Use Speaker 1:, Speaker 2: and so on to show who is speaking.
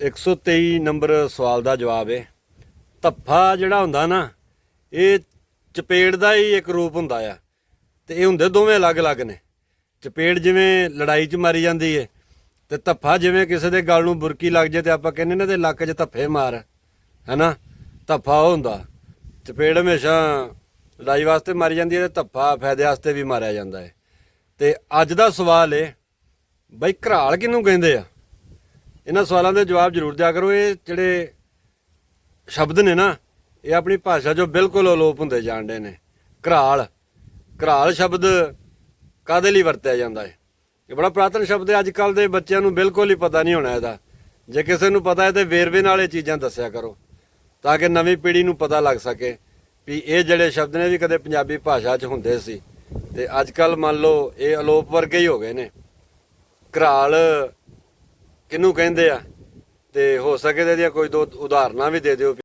Speaker 1: 123 number ਸਵਾਲ ਦਾ ਜਵਾਬ ਹੈ ਧੱਫਾ ਜਿਹੜਾ ਹੁੰਦਾ ਨਾ, ਇਹ ਚਪੇੜ ਦਾ ਹੀ ਇੱਕ ਰੂਪ ਹੁੰਦਾ ਆ। ਤੇ ਇਹ ਹੁੰਦੇ ਦੋਵੇਂ ਅਲੱਗ-ਅਲੱਗ ਨੇ। ਚਪੇੜ ਜਿਵੇਂ ਲੜਾਈ 'ਚ ਮਾਰੀ ਜਾਂਦੀ ਏ, ਤੇ ਧੱਫਾ ਜਿਵੇਂ ਕਿਸੇ ਦੇ ਗਲ ਨੂੰ ਬੁਰਕੀ ਲੱਗ ਜੇ ਤੇ ਆਪਾਂ ਕਹਿੰਦੇ ਨੇ ਤੇ ਲੱਕ 'ਚ ਧੱਫੇ ਮਾਰ, ਹੈਨਾ? ਧੱਫਾ ਉਹ ਹੁੰਦਾ। ਚਪੇੜ ਹਮੇਸ਼ਾ ਲੜਾਈ ਵਾਸਤੇ ਮਾਰੀ ਜਾਂਦੀ ਹੈ ਤੇ ਧੱਫਾ ਫਾਇਦੇ ਵਾਸਤੇ ਵੀ ਮਾਰਿਆ ਜਾਂਦਾ ਹੈ ਤੇ ਅੱਜ ਦਾ ਸਵਾਲ ਏ, ਬਈ ਘਰਾਲ ਕਿਹਨੂੰ ਕਹਿੰਦੇ ਆ? ਇਹਨਾਂ ਸਵਾਲਾਂ ਦੇ ਜਵਾਬ ਜ਼ਰੂਰ ਦਿਆ ਕਰੋ। ਇਹ ਜਿਹੜੇ ਸ਼ਬਦ ਨੇ ਨਾ, ਇਹ ਆਪਣੀ ਭਾਸ਼ਾ 'ਚੋਂ ਬਿਲਕੁਲ ਅਲੋਪ ਹੁੰਦੇ ਜਾਂਦੇ ਨੇ। ਘਰਾਲ ਘਰਾਲ ਸ਼ਬਦ ਕਾਦੇ ਲਈ ਵਰਤਿਆ ਜਾਂਦਾ ਹੈ ਇਹ ਬੜਾ ਪੁਰਾਤਨ ਸ਼ਬਦ ਹੈ ਅੱਜ ਕੱਲ ਦੇ ਬੱਚਿਆਂ ਨੂੰ ਬਿਲਕੁਲ ਹੀ ਪਤਾ ਨਹੀਂ ਹੋਣਾ ਇਹਦਾ। ਜੇ ਕਿਸੇ ਨੂੰ ਪਤਾ ਹੈ ਤੇ ਵੇਰਵੇ ਨਾਲ ਇਹ ਚੀਜ਼ਾਂ ਦੱਸਿਆ ਕਰੋ, ਤਾਂ ਕਿ ਨਵੀਂ ਪੀੜ੍ਹੀ ਨੂੰ ਪਤਾ ਲੱਗ ਸਕੇ ਵੀ ਇਹ ਜਿਹੜੇ ਸ਼ਬਦ ਨੇ ਵੀ ਕਦੇ ਪੰਜਾਬੀ ਭਾਸ਼ਾ 'ਚ ਹੁੰਦੇ ਸੀ। ਤੇ ਅੱਜ ਕੱਲ ਮੰਨ ਲਓ ਇਹ ਅਲੋਪ ਵਰਗੇ ਹੀ ਹੋ ਗਏ ਨੇ। ਘਰਾਲ ਕਿਹਨੂੰ ਕਹਿੰਦੇ ਆ? ਤੇ ਹੋ ਸਕੇ ਤੇ ਇਹਦੀਆਂ ਕੋਈ ਦੋ ਉਦਾਹਰਨਾਂ ਵੀ ਦੇ ਦਿਓ